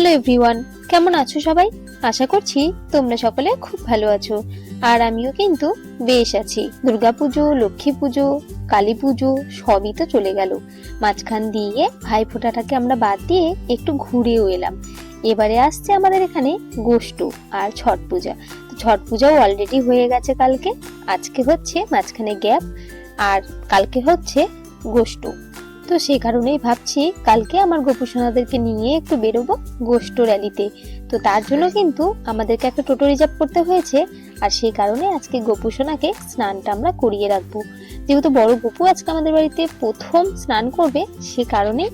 Hello everyone কেমন আছো সবাই? আশা করছি তোমরা সকলে খুব ভালো আছো। আর আমিও কিন্তু বেশ আছি। দুর্গাপুজো লক্ষ্মী পুজো, কালী পুজো, সবই তো চলে গেল। মাঝখান দিয়ে ভাই ফোঁটাটাকে আমরা বাদ দিয়ে একটু ঘুরেও এলাম। এবারে আসছে আমাদের এখানে গোষ্ঠ আর ছট পূজা। ছট পূজাও অলরেডি হয়ে গেছে কালকে। আজকে হচ্ছে মাঝখানে গ্যাপ আর কালকে হচ্ছে গোষ্ঠ। তো সেই কারণেই ভাবছি কালকে আমার গোপুসোনাদেরকে নিয়ে একটু বেরোবো গোষ্ঠ র্যালিতে। তো তার জন্য কিন্তু আমাদেরকে একটা টোটো রিজার্ভ করতে হয়েছে আর সেই কারণে আজকে গোপুসোনাকে স্নানটা আমরা করিয়ে রাখব। যেহেতু বড় গোপু আজকে আমাদের বাড়িতে প্রথম স্নান করবে, সে কারণেই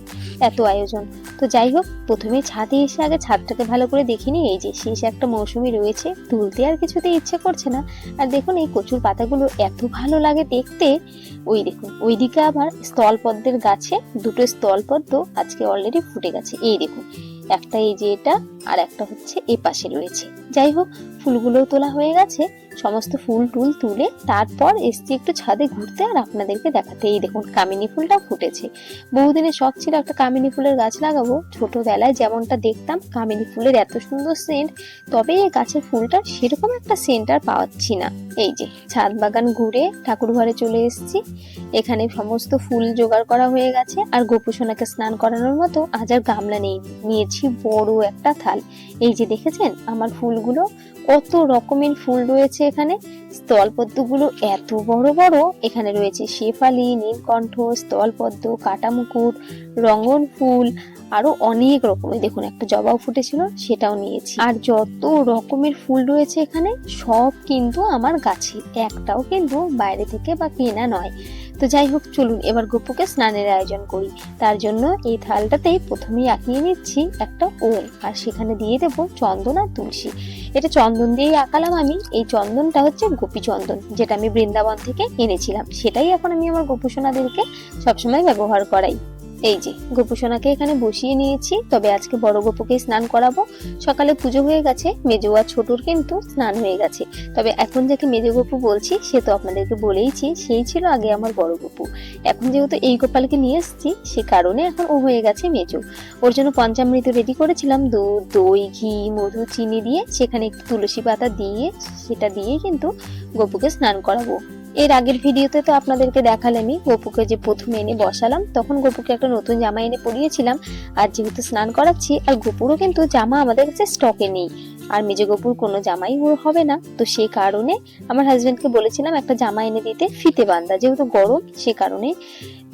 এত আয়োজন। তো যাই হোক, প্রথমে ছাদে এসে আগে ছাদটাকে ভালো করে দেখিনি এই যে শেষ একটা মৌসুমি রয়েছে, তুলতে আর কিছুতে ইচ্ছে করছে না। আর দেখুন, এই কচুর পাতাগুলো এত ভালো লাগে দেখতে। ওই দেখুন, ওইদিকে আবার স্থলপদ্মের গাছে দুটো স্থলপদ্ম আজকে অলরেডি ফুটে গেছে। এই দেখুন, একটা এই যে এটা, আর একটা হচ্ছে এ পাশে রয়েছে। যাই হোক, ফুলগুলোও তোলা হয়ে গেছে। সমস্ত ফুল টুল তুলে তারপর এসছি একটু ছাদে ঘুরতে আর আপনাদেরকে দেখাতে। এই দেখুন, কামিনী ফুলটা ফুটেছে। বহুদিনের শখ ছিল একটা কামিনী ফুলের গাছ লাগাবো। ছোটবেলায় যেমনটা দেখতাম, কামিনী ফুলের এত সুন্দর সেন্ট তবে এই গাছের ফুলটা সেরকম একটা সেন্ট আর পাওয়াচ্ছি না। এই যে, ছাদ বাগান ঘুরে ঠাকুর ঘরে চলে এসেছি। এখানে সমস্ত ফুল জোগাড় করা হয়ে গেছে আর গোপুসোনাকে স্নান করানোর মতো আজ আর গামলা নেই। নিয়েছি বড় একটা থাল। এই যে দেখেছেন, আমার ফুলগুলো, কত রকমের ফুল রয়েছে এখানে। স্থলপদ্মগুলো এত বড় বড়, এখানে রয়েছে শেফালি, নীলকণ্ঠ, স্থলপদ্ম, কাটামুকুট রঙন ফুল, আরও অনেক রকমের। দেখুন, একটা জবাও ফুটেছিল, সেটাও নিয়েছি। আর যত রকমের ফুল রয়েছে এখানে, সব কিন্তু আমার গাছে। একটাও কিন্তু বাইরে থেকে বা কেনা নয়। তো যাই হোক, চলুন এবার গপুকে স্নানের আয়োজন করি। তার জন্য এই থালটাতেই প্রথমেই আঁকিয়ে নিচ্ছি একটা ওম আর সেখানে দিয়ে দেবো চন্দন আর তুলসী। এটা চন্দন দিয়েই আঁকালাম আমি। এই চন্দনটা হচ্ছে গোপী চন্দন, যেটা আমি বৃন্দাবন থেকে এনেছিলাম। সেটাই এখন আমি আমার গোপুসোনাদেরকে সবসময় ব্যবহার করাই। এই যে গোপুসোনাকে এখানে বসিয়ে নিয়েছি। তবে আজকে বড় গোপুকে স্নান করাবো। সকালে পুজো হয়ে গেছে, মেজো আর ছোটুর কিন্তু স্নান হয়ে গেছে। তবে এখন যাকে মেজো গোপু বলছি, সে তো আপনাদেরকে বলেইছি, সেই ছিল আগে আমার বড় গোপু। এখন যেহেতু এই গোপালকে নিয়ে এসেছি, সে কারণে এখন ও হয়ে গেছে মেজো। ওর জন্য পঞ্চামৃত রেডি করেছিলাম, দুধ, দই, ঘি, মধু, চিনি দিয়ে। সেখানে একটু তুলসী পাতা দিয়ে, সেটা দিয়ে কিন্তু গোপুকে স্নান করাবো। এর আগের ভিডিওতে তো আপনাদেরকে দেখালামই গোপুকে যে প্রথমে এনে বসালাম, তখন গোপুকে একটা নতুন জামা এনে পরিয়েছিলাম। আর যেহেতু স্নান করাচ্ছি, আর গোপুরও কিন্তু জামা আমাদের কাছে স্টকে নেই। আর মেজে গোপুর কোনো জামাই হবে না। তো সেই কারণে আমার হাজব্যান্ডকে বলেছিলাম একটা জামা এনে দিতে, ফিতে বান্ধা যেহেতু গরম, সে কারণে।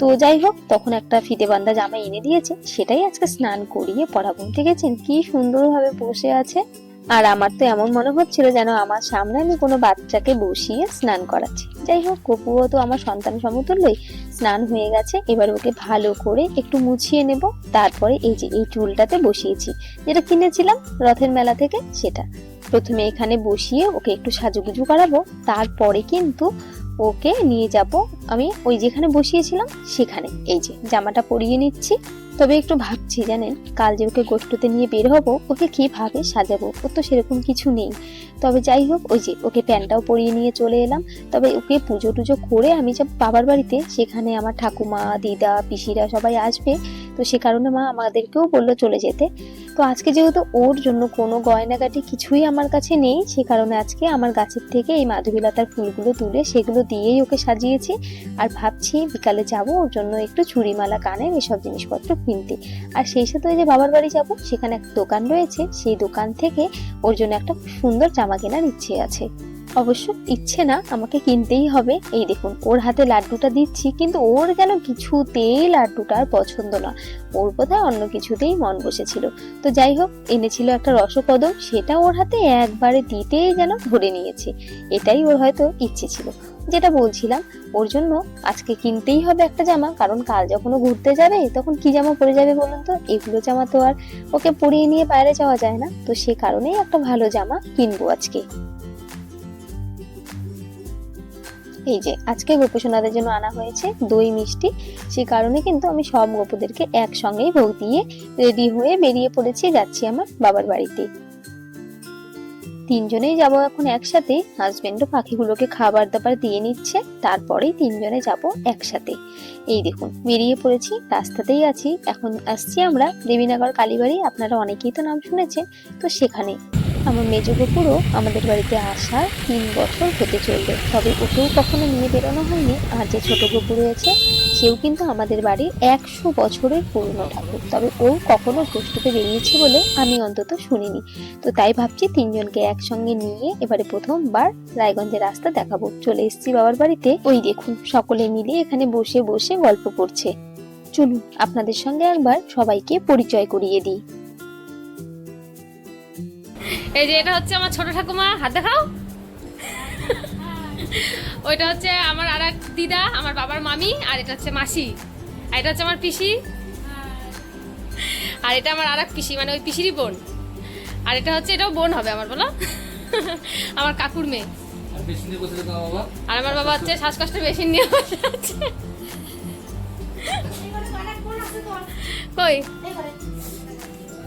তো যাই হোক, তখন একটা ফিতে বান্ধা জামা এনে দিয়েছে। সেটাই আজকে স্নান করিয়ে পড়াবো ঠিক আছে কি সুন্দরভাবে বসে আছে। আর আমার তো এমন মনে হচ্ছিল যেন আমার সামনে আমি কোনো বাচ্চাকে বসিয়ে স্নান করাচ্ছি। যাই হোক, কপুও তো আমার সন্তান সমতুল্যই। স্নান হয়ে গেছে, এবার ওকে ভালো করে একটু মুছিয়ে নেব। তারপরে এই যে, এই চুলটাতে বসিয়েছি। যেটা কিনেছিলাম রথের মেলা থেকে, সেটা। প্রথমে এখানে বসিয়ে ওকে একটু সাজুগুজু করাবো। তারপরে কিন্তু ওকে নিয়ে যাব আমি ওই যেখানে বসিয়েছিলাম, সেখানে। এই যে, জামাটা পরিয়ে নিচ্ছি। তবে একটু ভাবছি, জানেন? কাল যে ওকে গোট্টুতে নিয়ে বের হব, ওকে কীভাবে সাজাবো? ওর তো সেরকম কিছু নেই। তবে যাই হোক, ওই যে ওকে প্যান্টটাও পরিয়ে নিয়ে চলে এলাম। তবে ওকে পুজো টুজো করে আমি যাব বাবার বাড়িতে, সেখানে আমার ঠাকুমা, দিদা, পিসিরা সবাই আসবে। তো সে কারণে মা আমাদেরকেও বলল চলে যেতে। তো আজকে যেহেতু ওর জন্য কোনো গয়নাগাটি কিছুই আমার কাছে নেই, সে কারণে আজকে আমার গাছের থেকে এই মাধবীলতার ফুলগুলো তুলে সেগুলো দিয়েই ওকে সাজিয়েছি। আর ভাবছি বিকালে যাব, ওর জন্য একটু চুরিমালা কানের এসব জিনিসপত্র কিনতে। আর সেই সাথে ওই যে বাবার বাড়ি যাব, সেখানে একটা দোকান রয়েছে, সেই দোকান থেকে ওর জন্য একটা সুন্দর জামা কেনার ইচ্ছে আছে। অবশ্য ইচ্ছে না, আমাকে কিনতেই হবে। এই দেখুন, ওর হাতে লাড্ডুটা দিচ্ছি, কিন্তু ওর যেন কিছুতেই লাড্ডুটা আর পছন্দ না। ওর বোধহয় অন্য কিছুতেই মন বসেছিল। তো যাই হোক, এনেছিল একটা রসকদম সেটা ওর হাতে একবারে দিতেই যেন ধরে নিয়েছে। এটাই ওর হয়তো ইচ্ছে ছিল। যেটা বলছিলাম, ওর জন্য আজকে কিনতেই হবে একটা জামা, কারণ কাল যখন ও ঘুরতে যাবে, তখন কি জামা পরে যাবে বলুন তো? এগুলো জামা তো আর ওকে পরিয়ে নিয়ে বাইরে যাওয়া যায় না। তো সে কারণেই একটা ভালো জামা কিনবো আজকে। এই যে, আজকে গোপুসোনাদের জন্য আনা হয়েছে দই মিষ্টি। সে কারণে কিন্তু আমি সব গোপুদেরকে একসঙ্গেই ভোগ দিয়ে রেডি হয়ে বেরিয়ে পড়েছি, যাচ্ছি আমার বাবার বাড়িতে। তিনজনেই যাব এখন একসাথে। হাজবেন্ডও পাখিগুলোকে খাবার দাবার দিয়ে নিচ্ছে, তারপরেই তিনজনে যাব একসাথে। এই দেখুন, বেরিয়ে পড়েছি, রাস্তাতেই আছি। এখন আসছি আমরা দেবীনগর কালীবাড়ি, আপনারা অনেকেই তো নাম শুনেছেন, তো সেখানে। আমার মেজ পুরো আমাদের বাড়িতে আসা তিন বছর হতে চলবে। তবে ওকেও কখনো নিয়ে বেরোনো হয়নি। আর যে ছোট গপু রয়েছে, সেও কিন্তু আমাদের বাড়ির একশো বছরের পুরনো ঠাকুর। তবে ও কখনো গোষ্ঠীতে বেরিয়েছে বলে আমি অন্তত শুনিনি। তো তাই ভাবছি তিনজনকে একসঙ্গে নিয়ে এবারে প্রথমবার রায়গঞ্জের রাস্তা দেখাবো। চলে এসেছি বাবার বাড়িতে। ওই দেখুন, সকলে মিলে এখানে বসে বসে গল্প করছে। চলুন, আপনাদের সঙ্গে একবার সবাইকে পরিচয় করিয়ে দিই। এই যে এটা হচ্ছে আমার ছোট ঠাকুমা হাত দেখাও। ওইটা হচ্ছে আমার আর এক দিদা আমার বাবার মামি আর এটা হচ্ছে মাসি। আর এটা হচ্ছে আমার পিসি। আর এটা আমার আর এক পিসি মানে ওই পিসিরই বোন। আর এটা হচ্ছে এটাও বোন হবে আমার বলো? আমার কাকুর মেয়ে। আর আমার বাবা হচ্ছে শ্বাসকষ্ট বেশি নিয়ে বসে আছে। কই?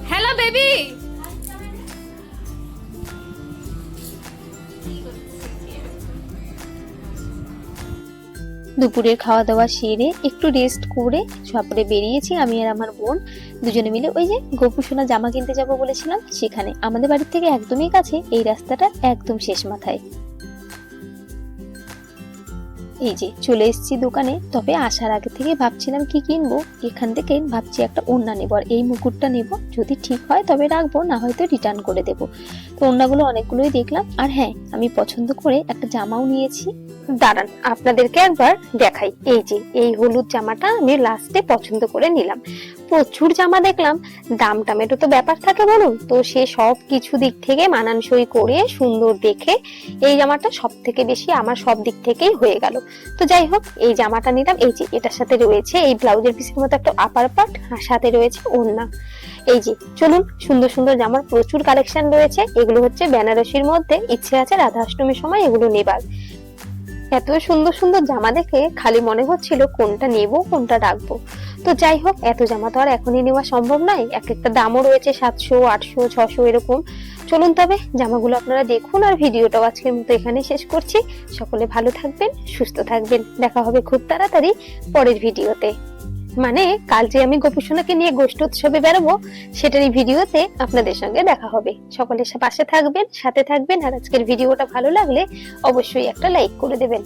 হ্যালো বেবি দুপুরের খাওয়া দাওয়া সেরে একটু রেস্ট করে সপরে বেরিয়েছি আমি আর আমার বোন দুজনে মিলে ওই যে গোপুসোনা জামা কিনতে যাব বলেছিলাম, সেখানে আমাদের বাড়ির থেকে একদমই কাছে এই রাস্তাটা একদম শেষ মাথায়। এই যে, চলে এসেছি দোকানে। তবে আসার আগে থেকে ভাবছিলাম কি কিনবো। এখান থেকে ভাবছি একটা ওড়না নেব, আর এই মুকুটটা নেব। যদি ঠিক হয় তবে রাখব, না হয়তো রিটার্ন করে দেব। তো ওড়নাগুলো অনেকগুলোই দেখলাম। আর হ্যাঁ আমি পছন্দ করে একটা জামাও নিয়েছি। দাঁড়ান, আপনাদেরকে একবার দেখাই। এই যে, এই হলুদ জামাটা আমি লাস্টে পছন্দ করে নিলাম। প্রচুর জামা দেখলাম। দাম টামেরও তো ব্যাপার থাকে বলুন। তো সে সব কিছু দিক থেকে মানানসই করে সুন্দর দেখে এই জামাটা সব থেকে বেশি আমার সব দিক থেকেই হয়ে গেল। তো যাই হোক, এই জামাটা নিলাম। এই যে এটার সাথে রয়েছে এই ব্লাউজের পিসের মতো একটা আপার পার্ট আর সাথে রয়েছে ওড়না। এই যে, চলুন সুন্দর সুন্দর জামার প্রচুর কালেকশন রয়েছে। এগুলো হচ্ছে বেনারসির মধ্যে। ইচ্ছে আছে রাধা অষ্টমীর সময় এগুলো নেবার। এত সুন্দর সুন্দর জামা দেখে খালি মনে হচ্ছিল কোনটা নেব, কোনটা রাখব। তো যাই হোক, এত জামা তো আর এখনই নেওয়া সম্ভব নয়। এক একটা দামও রয়েছে সাতশো, আটশো, ছশো, এরকম। চলুন তবে জামাগুলো আপনারা দেখুন আর ভিডিওটাও আজকের মতো এখানে শেষ করছি। সকলে ভালো থাকবেন, সুস্থ থাকবেন। দেখা হবে খুব তাড়াতাড়ি পরের ভিডিওতে। মানে কাল যে আমি গোপুসোনাকে নিয়ে গোষ্ঠ উৎসবে বেরোবো, সেটারই ভিডিওতে আপনাদের সঙ্গে দেখা হবে। সকলের পাশে থাকবেন, সাথে থাকবেন, আর আজকের ভিডিওটা ভালো লাগলে অবশ্যই একটা লাইক করে দেবেন।